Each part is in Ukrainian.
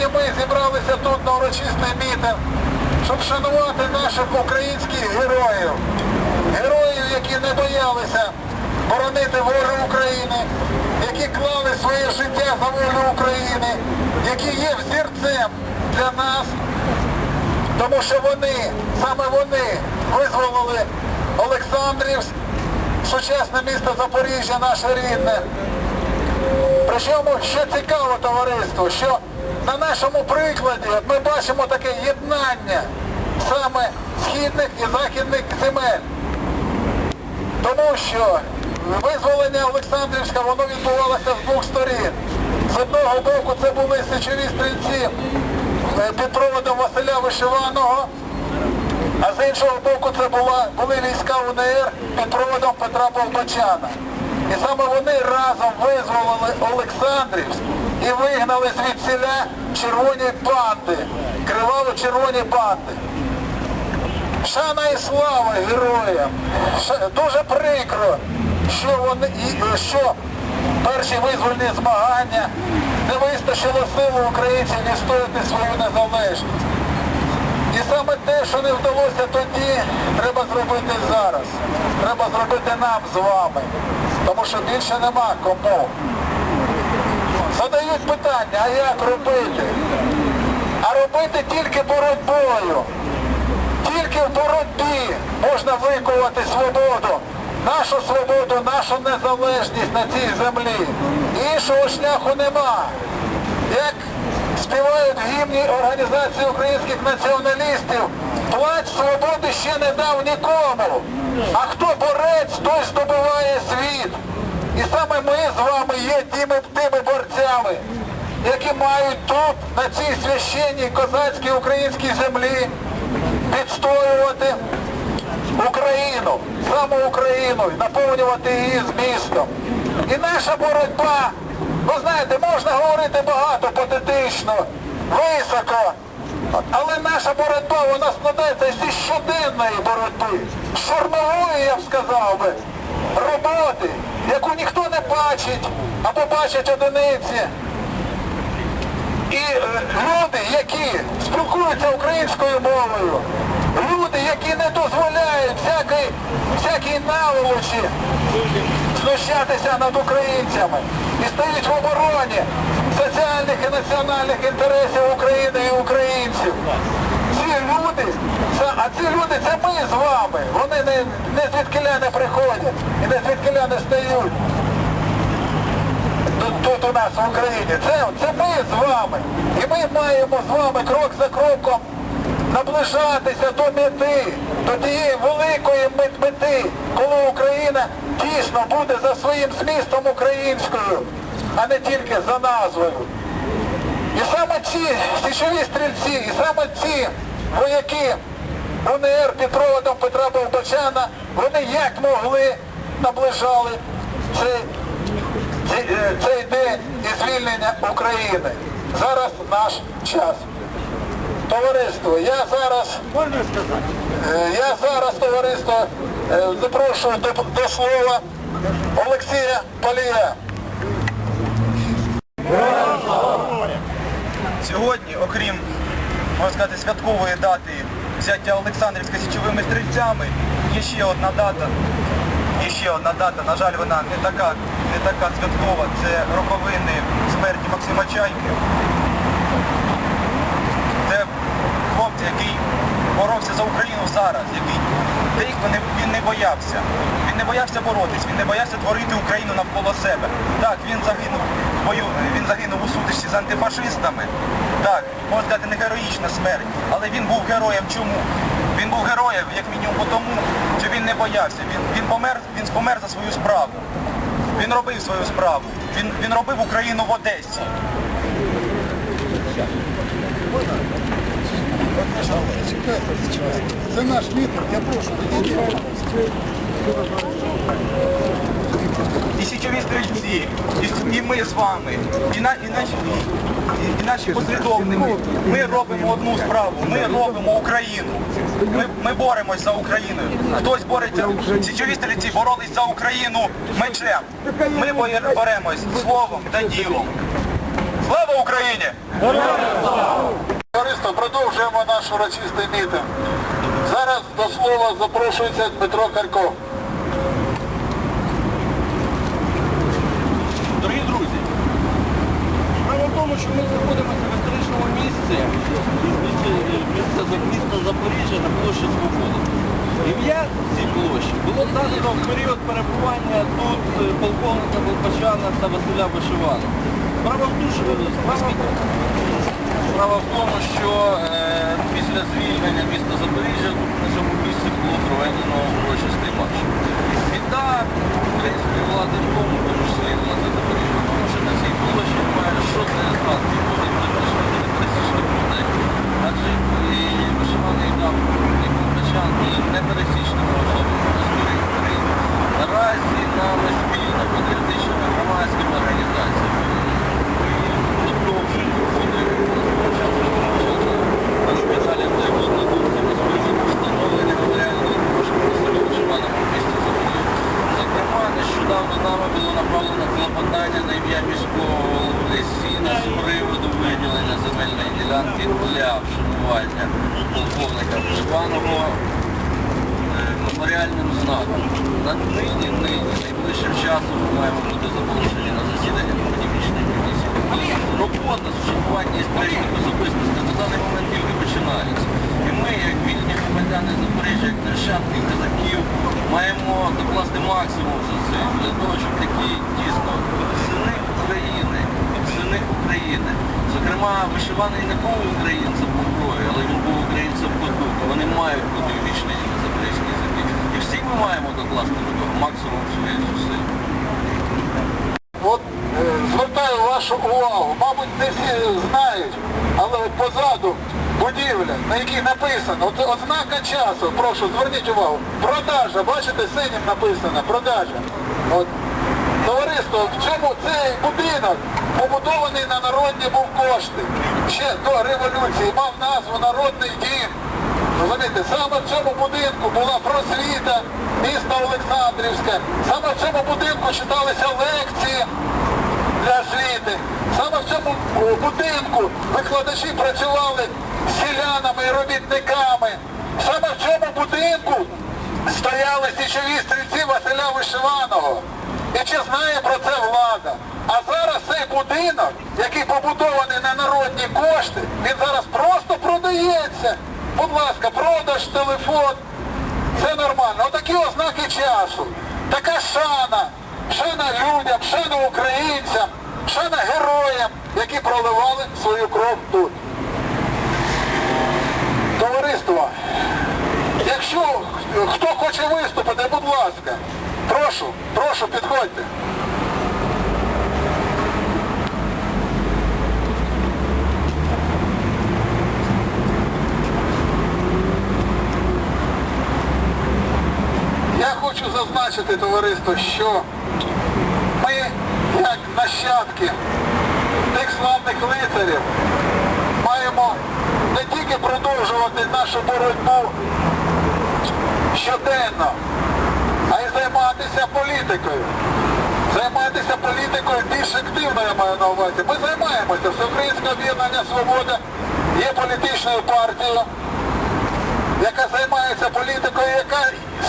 Сьогодні ми зібралися тут на урочистий мітинг, щоб вшанувати наших українських героїв. Героїв, які не боялися боронити волю України, які клали своє життя за волю України, які є взірцем для нас, тому що вони, саме вони, визволили Олександрівськ, сучасне місто Запоріжжя, наше рідне. Причому, що цікаво товариство, що на нашому прикладі ми бачимо таке єднання саме східних і західних земель. Тому що визволення Олександрівська воно відбувалося з двох сторін. З одного боку це були сечові стрільці е, під проводом Василя Вишиваного, а з іншого боку це була, були війська УНР під проводом Петра Болбачана. І саме вони разом визволили Олександрівськ і вигнали звідсіля червоні банди, криваво-червоні банди. Шана і слава героям. Дуже прикро, що вони що перші визвольні змагання не вистачило сили українців відстояти свою незалежність. І саме те, що не вдалося тоді, треба зробити зараз. Треба зробити нам з вами. Тому що більше нема кому. Задають питання, а як робити? А робити тільки боротьбою. Тільки в боротьбі можна викувати свободу, нашу свободу, нашу незалежність на цій землі. Іншого шляху нема. Як співають в гімні Організації українських націоналістів, плач свободи ще не дав нікому. А хто борець, той здобуває світ. І саме ми з вами є тими, тими борцями, які мають тут, на цій священній козацькій українській землі, відстоювати Україну, саму Україну, наповнювати її змістом. І наша боротьба, ви знаєте, можна говорити багато патетично, високо, але наша боротьба, вона складається зі щоденної боротьби, з шурнової, я б сказав би, роботи, яку ніхто не бачить, або бачать одиниці. І е, люди, які спілкуються українською мовою, люди, які не дозволяють всякій, всякій наволочі знущатися над українцями і стоять в обороні соціальних і національних інтересів України і українців. Ці люди, це- а ці люди це ми з вами. Вони не, не звідкиля не приходять і не звідкиля не стають тут, тут у нас в Україні. Це, це ми з вами. І ми маємо з вами крок за кроком наближатися до мети, до тієї великої мет- мети, коли Україна дійсно буде за своїм змістом українською, а не тільки за назвою. І саме ці січові стрільці, і саме ці вояки УНР під проводом Петра Болбачана, вони як могли наближали цей е, цей день і звільнення України. Зараз наш час. Товариство, я зараз, е, я зараз, товариство, е, запрошую до, до слова Олексія Палія. Сьогодні, окрім, можна сказати, святкової дати взяття Олександрівська січовими стрільцями, є ще одна дата. Є ще одна дата, на жаль, вона не така, не така святкова. Це роковини смерті Максима Чайки. Це хлопець, який боровся за Україну зараз, який рік він не- боявся. Він не боявся боротись, він не боявся творити Україну навколо себе. Так, він загинув в бою, він загинув у сутичці з антифашистами. Так, можна сказати, не героїчна смерть, але він був героєм чому? Він був героєм, як мінімум, тому, що він не боявся. Він, він помер, він помер за свою справу. Він робив свою справу. Він, він робив Україну в Одесі. Це наш мітинг, я прошу, підійдіть. І січові стрільці, і, і ми з вами, і, на, і, наші, і, і наші послідовники. Ми робимо одну справу, ми робимо Україну. Ми, ми боремось за Україну. Хтось бореться, січові стрільці боролись за Україну мечем. Ми боремось словом та ділом. Слава Україні! Наш урочистий мітинг. Зараз до слова запрошується Дмитро Карков. Дорогі друзі, справа в тому, що ми знаходимося в історичному місці, місце, місто Запоріжжя на площі Свободи. Ім'я цій площі було дано в період перебування тут е, полковника Болбачана та Василя Вишивана. Справа в тому, що, справа в тому, що е, після звільнення міста Запоріжжя тут на цьому місці було проведено урочистий марш. Біда української влади в тому, тому числі і влади Запоріжжя, тому що на цій площі немає жодної згадки про пересічних людей. Адже і вишиваний дав і не і ділянки для вшанування полковника Вишиваного е, меморіальним знаком. На нині, нині, найближчим часом ми маємо бути запрошені на засідання академічної комісії. Робота з вшанування історичних особистостей на даний момент тільки починається. І ми, як вільні громадяни Запоріжжя, як нащадки козаків, маємо докласти максимум зусиль для того, щоб такі дійсно сини України, сини України. Зокрема, вишиваний не був українцем по крові, але він був українцем по духу. Вони мають бути увічнені на запорізькій землі. І всі ми маємо докласти до того максимум своїх зусиль. От е, звертаю вашу увагу, мабуть, не всі знають, але позаду будівля, на якій написано, от ознака часу, прошу, зверніть увагу, продажа, бачите, синім написано, продажа. От, товариство, в чому цей будинок побудований на народні був кошти. Ще до революції мав назву Народний дім. Розумієте, саме в цьому будинку була просвіта міста Олександрівська. Саме в цьому будинку читалися лекції для освіти. Саме в цьому будинку викладачі працювали з селянами і робітниками. Саме в цьому будинку стояли січові стрільці Василя Вишиваного. І чи знає про це влада? А зараз цей будинок, який побудований на народні кошти, він зараз просто продається. Будь ласка, продаж, телефон. Це нормально. Отакі ознаки часу. Така шана. Шана людям, шана українцям, шана героям, які проливали свою кров тут. Товариство, якщо хто хоче виступити, будь ласка, прошу, прошу, підходьте. Я хочу зазначити, товариство, що ми, як нащадки тих славних лицарів, маємо не тільки продовжувати нашу боротьбу щоденно, а й займатися політикою. Займатися політикою більш активно, я маю на увазі. Ми займаємося. Всеукраїнське об'єднання Свобода є політичною партією, яка займається політикою, яка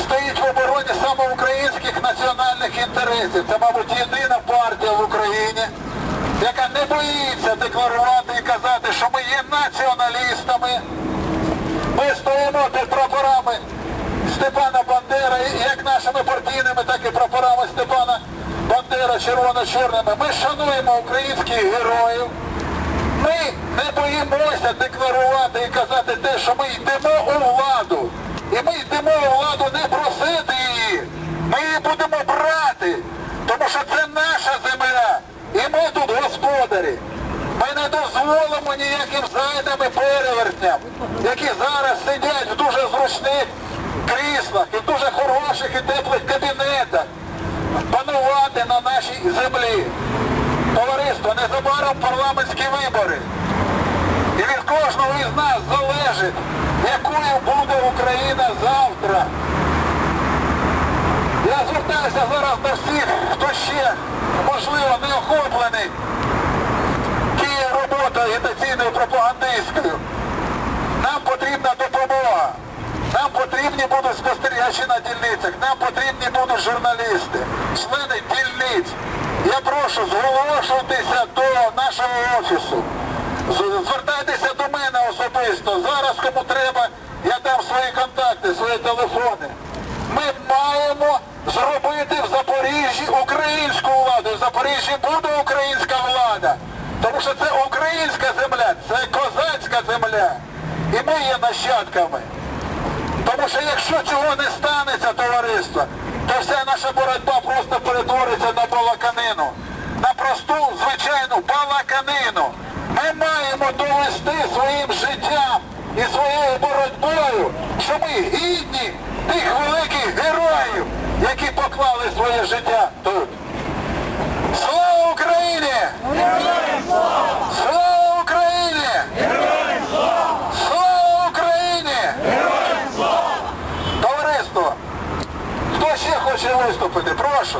стоїть в обороні саме українських національних інтересів. Це, мабуть, єдина партія в Україні, яка не боїться декларувати і казати, що ми є націоналістами. Ми стоїмо під прапорами Степана Бандера, як нашими партійними, так і прапорами Степана Бандера червоно-чорними. Ми шануємо українських героїв. Ми не боїмося декларувати і казати те, що ми йдемо у владу. І ми йдемо у владу не просити її. Ми її будемо брати, тому що це наша земля. І ми тут господарі. Ми не дозволимо ніяким зайдам і перевертням, які зараз сидять в дуже зручних кріслах і дуже хороших і теплих кабінетах, панувати на нашій нашій землі. Товариство, незабаром парламентські вибори. І від кожного із нас залежить, якою буде Україна завтра. Я звертаюся зараз до всіх, хто ще, можливо, не охоплений тією роботою агітаційною пропагандистською. Нам потрібна допомога. Нам потрібні будуть спостерігачі на дільницях, нам потрібні будуть журналісти, члени дільниць. Я прошу зголошуватися до нашого офісу. Звертайтеся до мене особисто. Зараз кому треба, я дам свої контакти, свої телефони. Ми маємо зробити в Запоріжжі українську владу. В Запоріжжі буде українська влада. Тому що це українська земля, це козацька земля. І ми є нащадками. Тому що якщо цього не станеться, товариство, то вся наша боротьба просто перетвориться на балаканину. На просту, звичайну балаканину. Ми маємо довести своїм життям і своєю боротьбою, що ми гідні тих великих героїв, які поклали своє життя тут. Слава Україні! Слава Україні! Слава Україні! Товариство, хто ще хоче виступити? Прошу.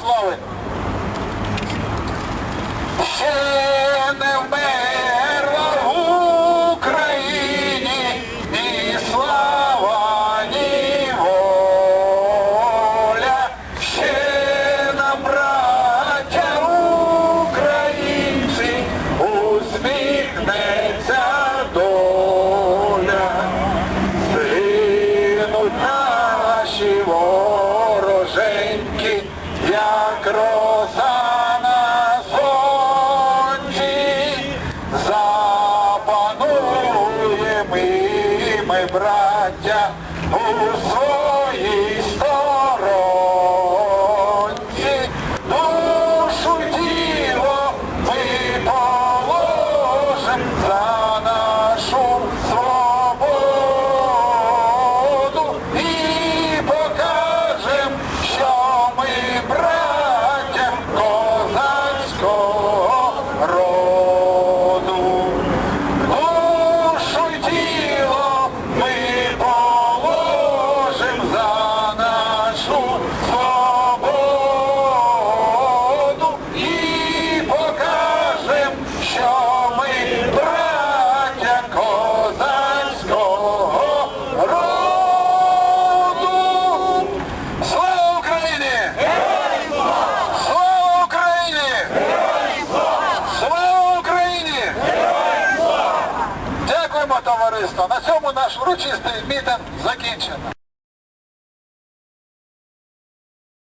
Слави. Ще як роса наш урочистий мітинг закінчено.